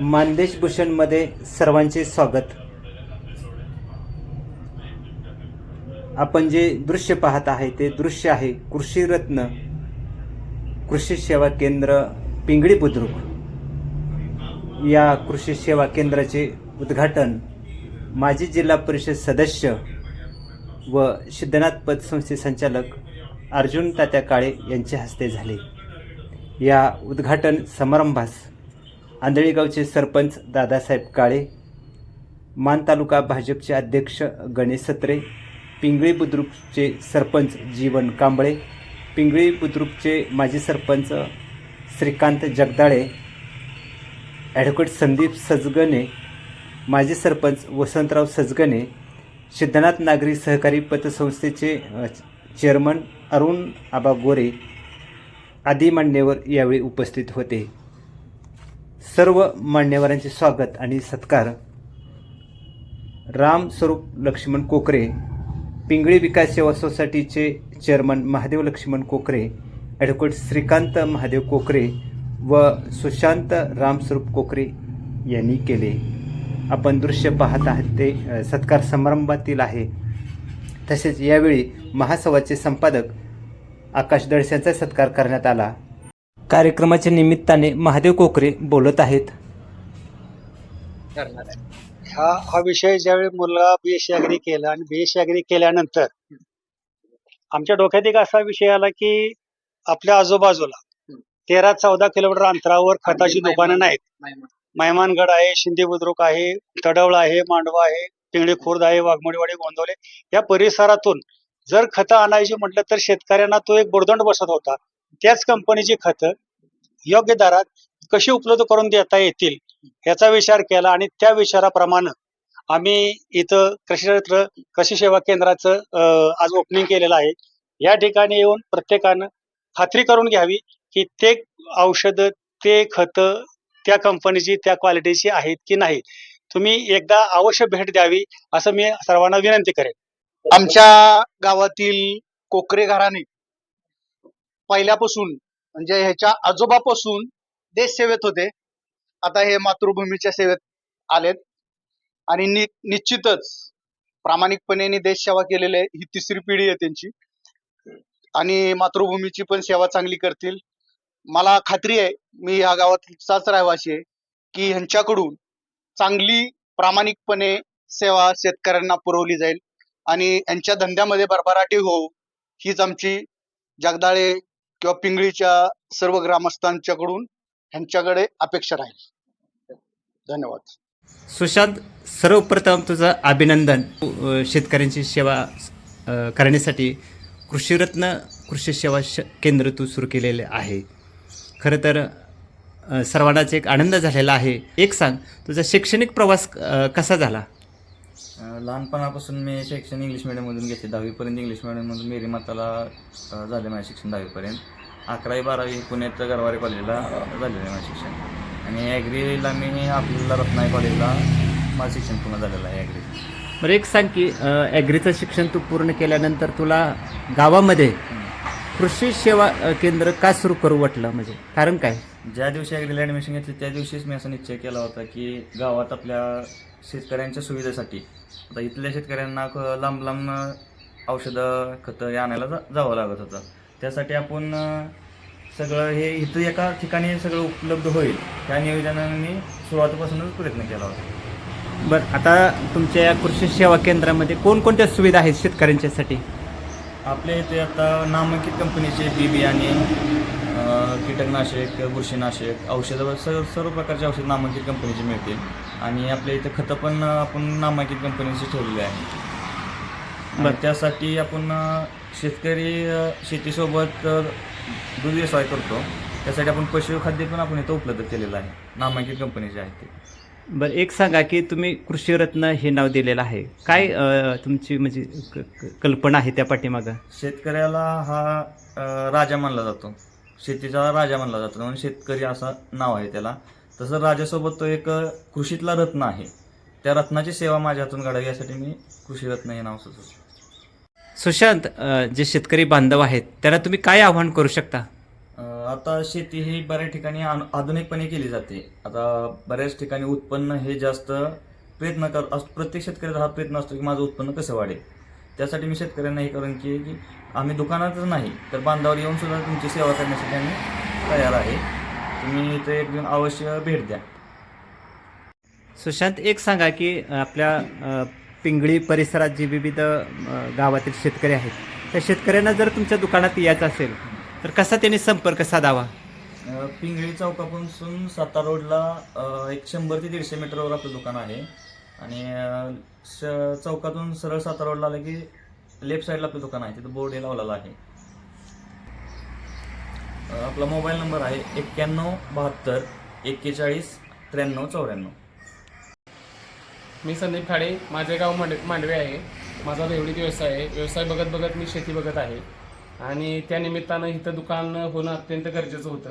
मानदेश भूषणमध्ये सर्वांचे स्वागत. आपण जे दृश्य पाहत आहे ते दृश्य आहे कृषी रत्न कृषी सेवा केंद्र पिंगळी बुद्रुक. या कृषी सेवा केंद्राचे उद्घाटन माजी जिल्हा परिषद सदस्य व सिद्धनाथ पतसंस्थे संचालक अर्जुन तात्या काळे यांच्या हस्ते झाले. या उद्घाटन समारंभास आंधळीगावचे सरपंच दादासाहेब काळे मान तालुका भाजपचे अध्यक्ष गणेश सत्रे पिंगळी बुद्रुकचे सरपंच जीवन कांबळे पिंगळी बुद्रुकचे माजी सरपंच श्रीकांत जगदाळे ॲडव्होकेट संदीप सजगणे माजी सरपंच वसंतराव सजगणे सिद्धनाथ नागरी सहकारी पतसंस्थेचे चेअरमन अरुण आबा गोरे आदी मान्यवर यावेळी उपस्थित होते. सर्व मान्यवरांचे स्वागत आणि सत्कार. राम स्वरूप लक्ष्मण कोकरे पिंगळी विकास सेवा सोसायटीचे चेअरमन महादेव लक्ष्मण कोकरे ॲडव्होकेट श्रीकांत महादेव कोकरे व सुशांत रामस्वरूप कोकरे यांनी केले. आपण दृश्य पाहत आहात ते सत्कार समारंभातील आहे. तसेच यावेळी महासभाचे संपादक आकाश दळशांचा सत्कार करण्यात आला. कार्यक्रमाच्या निमित्ताने महादेव कोकरे बोलत आहेत. करणार आहे. हा हा विषय ज्यावेळी मुलगा बीएससी अग्री केला आणि बीएससी अग्री केल्यानंतर आमच्या डोक्यात एक असा विषय आला की आपल्या आजूबाजूला तेरा चौदा किलोमीटर अंतरावर खताची दुकानं नाहीत. मैमानगड आहे शिंदे बुद्रुक आहे तडवळ आहे मांडवा आहे पिंगळी खुर्द आहे वाघमोडीवाडी गोंदवले. या परिसरातून जर खतं आणायची म्हटलं तर शेतकऱ्यांना तो एक बुरदंड बसत होता. त्याच कंपनीची खतं योग्य दरात कशी उपलब्ध करून देता येतील याचा विचार केला आणि त्या विचाराप्रमाणे आम्ही इथं कृषी कृषी सेवा केंद्राचं आज ओपनिंग केलेलं आहे. या ठिकाणी येऊन प्रत्येकानं खात्री करून घ्यावी की ते औषध ते खतं त्या कंपनीची त्या क्वालिटीची आहेत की नाही तुम्ही एकदा अवश्य भेट द्यावी असं मी सर्वांना विनंती करेन. आमच्या गावातील कोकरे घराणे पहिल्यापासून म्हणजे ह्याच्या आजोबापासून देश सेवेत होते. आता हे मातृभूमीच्या सेवेत आलेत. आणि नि निश्चितच प्रामाणिकपणे देश सेवा केलेली आहे. ही तिसरी पिढी आहे त्यांची. आणि मातृभूमीची पण सेवा चांगली करतील. मला खात्री आहे मी या गावातचाच रहिवासी आहे की ह्यांच्याकडून चांगली प्रामाणिकपणे सेवा शेतकऱ्यांना पुरवली जाईल. आणि यांच्या धंद्यामध्ये भरभराटी होऊ हीच आमची जगदाळे किंवा पिंगळीच्या सर्व ग्रामस्थांच्याकडून ह्यांच्याकडे अपेक्षा राहील. धन्यवाद. सुशांत सर्वप्रथम तुझं अभिनंदन. शेतकऱ्यांची सेवा करण्यासाठी कृषीरत्न कृषी सेवा श केंद्र तू सुरू केलेले आहे. खरं तर सर्वांनाच एक आनंद झालेला आहे. एक सांग तुझा शैक्षणिक प्रवास कसा झाला? लहानपणापासून मी शिक्षण इंग्लिश मिडियममधून घेतले. दहावीपर्यंत इंग्लिश मिडियममधून मेरी माताला झाले माझे शिक्षण दहावीपर्यंत. अकरावी बारावी पुण्यात गरवारे कॉलेजला झालेलं आहे माझं शिक्षण. आणि ॲग्रीला मी आपल्याला रत्नाई कॉलेजला माझं शिक्षण पूर्ण झालेलं आहे ॲग्री बरं एक सांग की ॲग्रीचं शिक्षण तू पूर्ण केल्यानंतर तुला गावामध्ये कृषी सेवा केंद्र का सुरू करू वाटलं म्हणजे? कारण काय? ज्या दिवशी ॲग्रीला ॲडमिशन घेतली त्या दिवशीच मी असा निश्चय केला होता की गावात आपल्या शेतकऱ्यांच्या सुविधेसाठी आता इथल्या शेतकऱ्यांना लांब लांब औषधं खतं हे आणायला जा जावं लागत होतं. त्यासाठी आपण सगळं हे इथं एका ठिकाणी सगळं उपलब्ध होईल त्या नियोजनाने मी सुरुवातीपासूनच प्रयत्न केला होता. बरं आता तुमच्या या कृषी सेवा केंद्रामध्ये कोणकोणत्या सुविधा आहेत शेतकऱ्यांच्यासाठी? आपल्या इथे आता नामांकित कंपनीचे बी बियाणे कीटकनाशक बुरशीनाशक औषधं सर्व सर्व प्रकारचे औषध नामांकित कंपनीचे मिळतील. आणि आपल्या इथे खतं पण आपण नामांकित कंपनीची ठेवलेली आहे बरं. त्यासाठी आपण शेतकरी शेतीसोबत दूध व्यवसाय करतो. त्यासाठी आपण पशुखाद्य पण आपण इथं उपलब्ध केलेलं आहे. नामांकित कंपनीचे आहे ते. बरं एक सांगा की तुम्ही कृषीरत्न हे नाव दिलेलं आहे. काय अ, तुमची म्हणजे क- क- कल्पना आहे त्या पाठीमागं? शेतकऱ्याला हा अ, राजा मानला जातो. शेतीचा राजा मानला जातो. म्हणून शेतकरी असं नाव आहे त्याला. तसं राजासोबत तो एक अ, कृषीतला रत्न आहे. त्या रत्नाची सेवा माझ्या हातून घडावी यासाठी मी कृषी रत्न हे नाव सुचवतो. सुशांत अ, जे शेतकरी बांधव आहेत त्यांना तुम्ही काय आव्हान करू शकता? आता शेती ही बऱ्याच ठिकाणी आधुनिकपणे केली जाते. आता बऱ्याच ठिकाणी उत्पन्न हे जास्त प्रयत्न कर अस- प्रत्येक शेतकऱ्याचा हा प्रयत्न असतो की माझं उत्पन्न कसं वाढेल. त्यासाठी मी शेतकऱ्यांना हे करून की की आम्ही दुकानातच नाही तर बांधावर येऊन सुद्धा तुमची सेवा करण्यासाठी आम्ही तयार आहे. तुम्ही इथे एक दिवस अवश्य भेट द्या. सुशांत एक सांगा की आपल्या पिंगळी परिसरात जी विविध गावातील शेतकरी आहेत त्या शेतकऱ्यांना जर तुमच्या दुकानात यायचं असेल तर कसा त्यांनी संपर्क साधावा? अ, पिंगळी चौकापासून सातारा रोडला अ, एक शंभर ते दीडशे मीटरवर आपलं दुकान आहे. आणि अ, श- चौकातून सरळ सातारा रोडला आलं की लेफ्ट साईडला आपलं दुकान आहे. तिथं बोर्ड हे लावलेला आहे. अ, आपला मोबाईल नंबर आहे एक्क्याण्णव बहात्तर एक्केचाळीस त्र्याण्णव चौऱ्याण्णव. मी संदीप खाडे. माझे गाव मांड मांडवे आहे. माझा रेवडीत व्यवसाय आहे. व्यवसाय बघत बघत मी शेती बघत आहे. आणि त्या निमित्तानं इथं दुकान होणं अत्यंत गरजेचं होतं.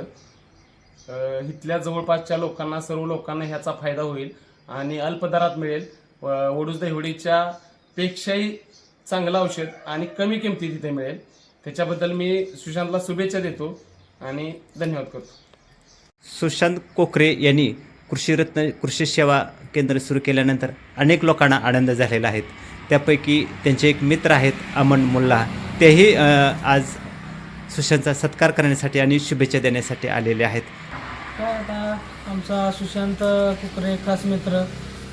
इथल्या जवळपासच्या लोकांना सर्व लोकांना ह्याचा फायदा होईल आणि अल्प दरात मिळेल. व- दहिवडीच्या पेक्षाही चांगलं औषध आणि कमी किमतीत तिथे मिळेल. त्याच्याबद्दल मी सुशांतला शुभेच्छा देतो आणि धन्यवाद करतो. सुशांत कोकरे यांनी कृषीरत्न कृषी सेवा केंद्र सुरू केल्यानंतर अनेक लोकांना आनंद झालेला आहे. त्यापैकी त्यांचे एक मित्र आहेत अमन मुल्ला. तेही आज सुशांतचा सत्कार करण्यासाठी आणि शुभेच्छा देण्यासाठी आलेले आहेत. काय आता आमचा सुशांत कुकरे खास मित्र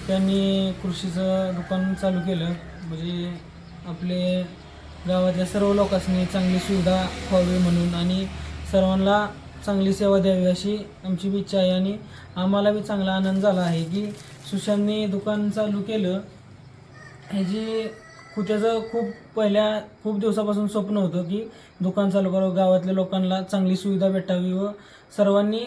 त्यांनी कृषीचं दुकान चालू केलं. म्हणजे आपले गावातल्या सर्व लोकांनी चांगली सुविधा व्हावी म्हणून आणि सर्वांना चांगली सेवा द्यावी अशी आमची बी इच्छा आहे. आणि आम्हाला बी चांगला आनंद झाला आहे की सुशांतने दुकान चालू केलं. ह्याची खूप त्याचं खूप पहिल्या खूप दिवसापासून स्वप्न होतं की दुकान चालू करावं गावातल्या लोकांना चांगली सुविधा भेटावी व सर्वांनी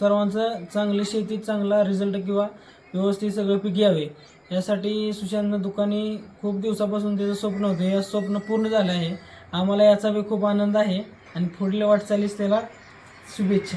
सर्वांचं चांगली शेतीत चांगला रिझल्ट किंवा व्यवस्थित सगळं पीक यावे यासाठी सुशांतनं दुकाने खूप दिवसापासून त्याचं स्वप्न होतं. हे स्वप्न पूर्ण झालं आहे. आम्हाला याचा बी खूप आनंद आहे आणि पुढल्या वाटचालीस त्याला शुभेच्छा.